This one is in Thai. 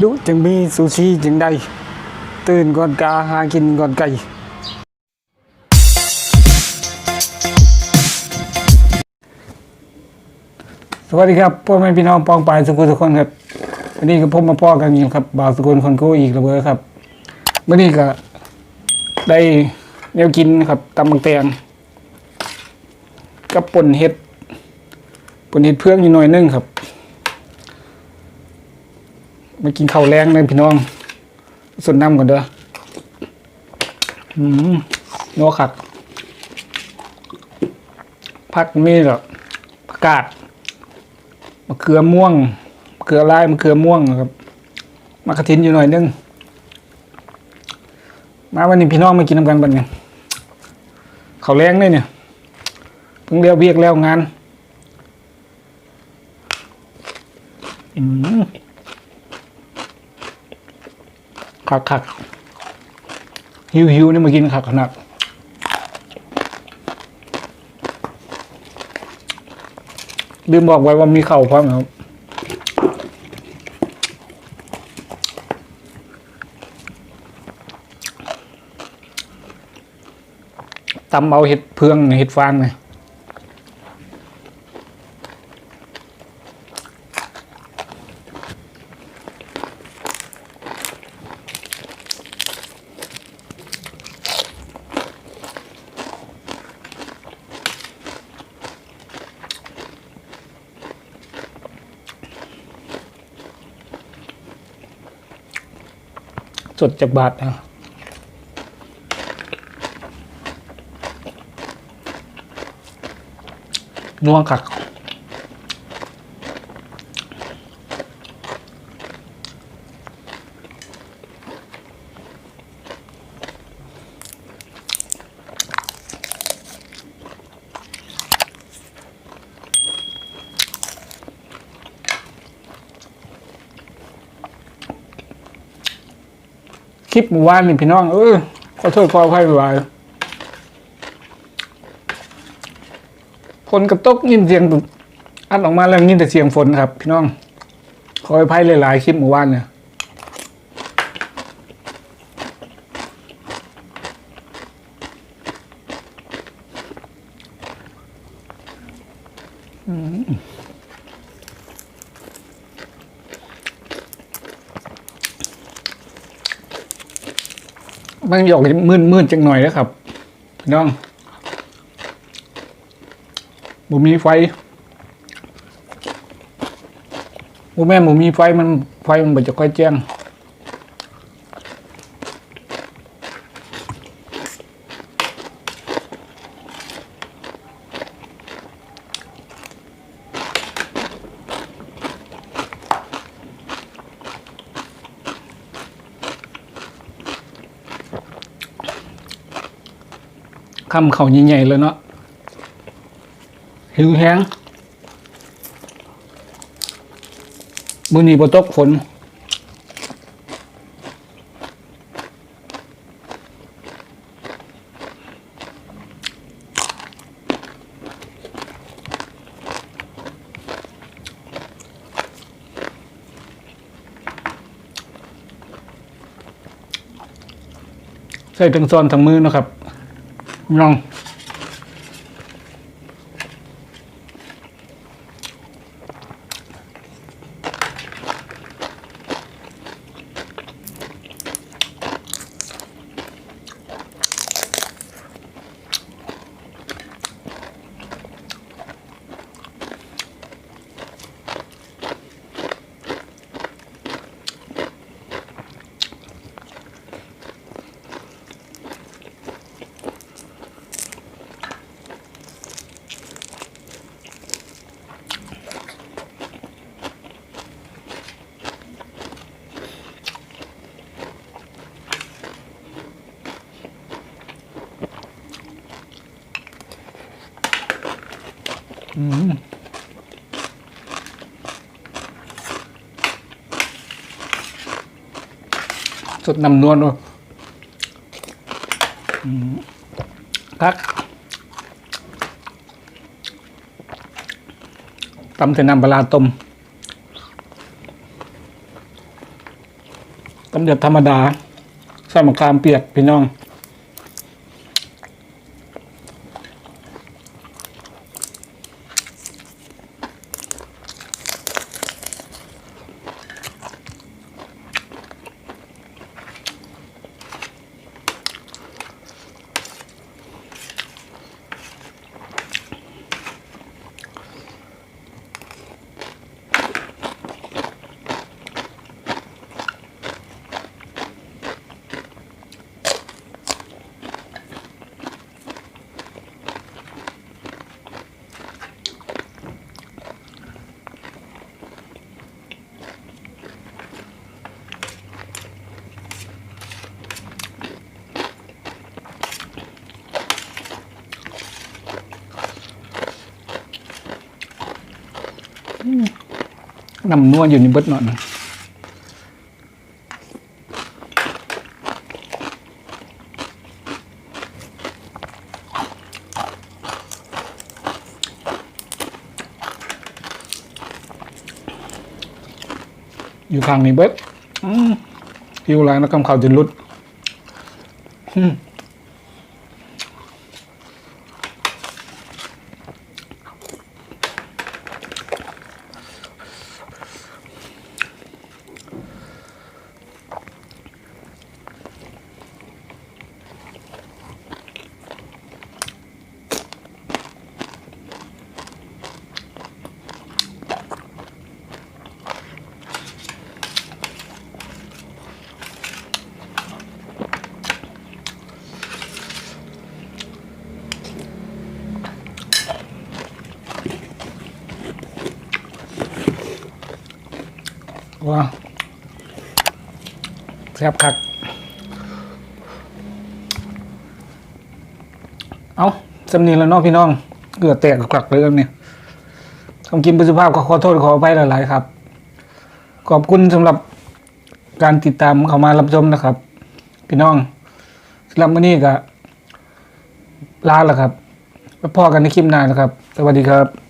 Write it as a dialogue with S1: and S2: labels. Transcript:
S1: ดูจึงมีซูชิจึงได้ ตื่นก่อนกาหากินก่อนไก่สวัสดีครับพ่อแม่พี่น้องปองปายสุขุทุกคนครับวันนี้ก็พบมาพ่อกันอยู่ครับบ่าวสกุลคนกู้อีกแล้วเบ้อครับวันนี้ก็ได้แนวกินครับตำบักแตงกับป่นเห็ดป่นเห็ดเพื่องอยู่หน่อยนึงครับ มากินข้าวแรงเลยพี่น้องสดน้ำก่อนเด้ออืมนัวขัดผักมีหรอกผักกาดมะเขือม่วงมะเขือลายมะเขือม่วงครับมะกระถินอยู่หน่อยนึงมาวันนี้พี่น้องมากินน้ำกันบันเนี่ยข้าวแรงเลยเนี่ยเพิ่งเลี้ยวเบียกแล้วงานอืม คักคักหิวหิวนี่มากินคักขนาดลืมบอกไว้ว่ามีเข่าพร้อมครับตำเอาเห็ดเพืองเห็ดฟางเลย สดจากบาทนะนัวขัก คลิปเมื่อวานนี่พี่น้องเออขอโทษขออภัยไว้ฝนกระตกยินเสียงอัดออกมาแล้วยินแต่เสียงฝนครับ พี่น้อง ขออภัยหลายๆคลิปเมื่อวานเนี่ยอืม มันหยอกมื่นมื่นๆจังหน่อยนะครับพี่น้องบ่มีไฟบ่แม่บ่มีไฟมันไฟมันบ่จะค่อยแจ้ง คำเขาใหญ่ๆเลยเนาะหิวแห้งมือนีบตกฝนใส่ทั้งซอนทั้งมือนะครับ น้ อืมสดน้ำนวลเลยอืมครับตำใส่น้ำปลาร้าต้มตำเดือดธรรมดาใส่มะขามเปียกพี่น้อง น้ำนวลอยู่ในเบิดหน่อยนะอยู่ข้างนี้เบิดอืมผิวแรงแล้วกำเขาจะรุดอืม ว้าแซ่บคัก เอาจำนีแล้วเนาะพี่น้องเกือแตกกลักเลยครับเนี่ยคำกินปุสุภาพก็ขอโทษขออภัยหลาย ๆ ครับ ขอบคุณสำหรับการติดตามเข้ามารับชมนะครับ พี่น้องสำหรับวันนี้ก็ลาแล้วครับไปพอกันในคลิปหน้านะครับ สวัสดีครับ